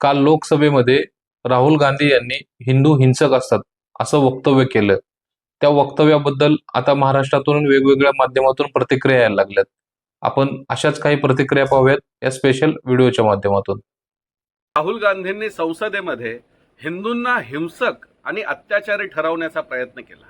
काल लोकसभेमध्ये राहुल गांधी यांनी हिंदू हिंसक असतात असं वक्तव्य केलं. त्या वक्तव्याबद्दल आता महाराष्ट्रातून वेगवेगळ्या माध्यमातून प्रतिक्रिया यायला लागल्यात. आपण अशाच काही प्रतिक्रिया पाहूयात या स्पेशल व्हिडिओच्या माध्यमातून. राहुल गांधींनी संसदेमध्ये हिंदूंना हिंसक आणि अत्याचारी ठरवण्याचा प्रयत्न केला.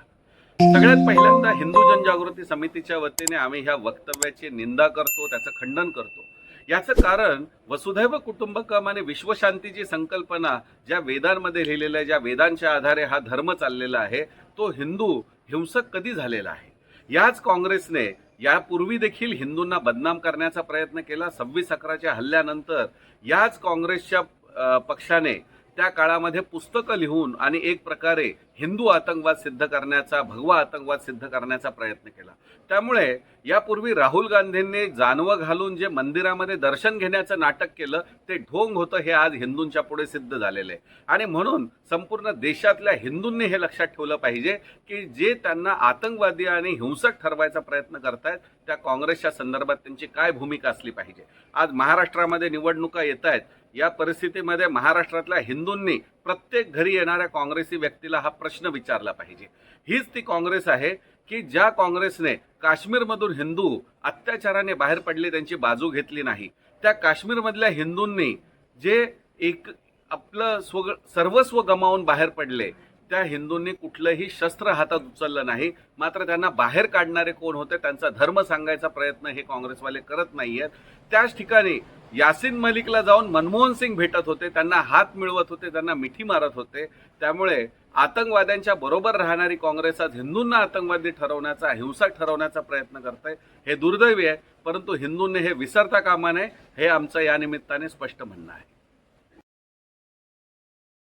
सगळ्यात पहिल्यांदा हिंदू जनजागृती समितीच्या वतीने आम्ही ह्या वक्तव्याची निंदा करतो त्याचं खंडन करतो. याचं कारण वसुधैव कुटुंबकम आणि विश्वशांतीची संकल्पना ज्या वेदांमध्ये लिहिलेल्या ज्या वेदांच्या आधारे हा धर्म चाललेला आहे तो हिंदू हिंसक कधी झालेला आहे? याच काँग्रेसने यापूर्वी देखील हिंदूंना बदनाम करण्याचा प्रयत्न केला. सव्वीस अकराच्या हल्ल्यानंतर याच काँग्रेसच्या पक्षाने त्या काळामध्ये पुस्तकं लिहून आणि एक प्रकारे हिंदू आतंकवाद सिद्ध करण्याचा भगवा आतंकवाद सिद्ध करण्याचा प्रयत्न केला. त्यामुळे यापूर्वी राहुल गांधींनी जानवं घालून जे मंदिरामध्ये दर्शन घेण्याचं नाटक केलं ते ढोंग होतं हे आज हिंदूंच्या पुढे सिद्ध झालेलं आहे. आणि म्हणून संपूर्ण देशातल्या हिंदूंनी हे लक्षात ठेवलं पाहिजे की जे त्यांना आतंकवादी आणि हिंसक ठरवायचा प्रयत्न करतायत त्या काँग्रेसच्या संदर्भात त्यांची काय भूमिका असली पाहिजे. आज महाराष्ट्रामध्ये निवडणुका येत आहेत या परिस्थितीमध्ये महाराष्ट्रातल्या हिंदूंनी प्रत्येक घरी येणाऱ्या काँग्रेसी व्यक्तीला हा प्रश्न विचारला पाहिजे. हीच ती काँग्रेस आहे की ज्या काँग्रेसने काश्मीरमधून हिंदू अत्याचाराने बाहेर पडले त्यांची बाजू घेतली नाही. त्या काश्मीरमधल्या हिंदूंनी जे एक आपलं स्व सर्वस्व गमावून बाहेर पडले त्या हिंदूंनी कुठलंही शस्त्र हातात उचललं नाही. मात्र त्यांना बाहेर काढणारे कोण होते त्यांचा धर्म सांगायचा प्रयत्न हे काँग्रेसवाले करत नाही आहेत त्याच ठिकाणी यासिन मलिकला जाऊन मनमोहन सिंग भेटत होते त्यांना हात मिळवत होते त्यांना मिठी मारत होते. त्यामुळे आतंकवाद्यांच्या बरोबर राहणारी काँग्रेस आज हिंदूंना आतंकवादी ठरवण्याचा हिंसक ठरवण्याचा प्रयत्न करते हे दुर्दैवी आहे परंतु हिंदूंनी हे विसरता कामा नये हे आमचं या निमित्ताने स्पष्ट म्हणणं आहे.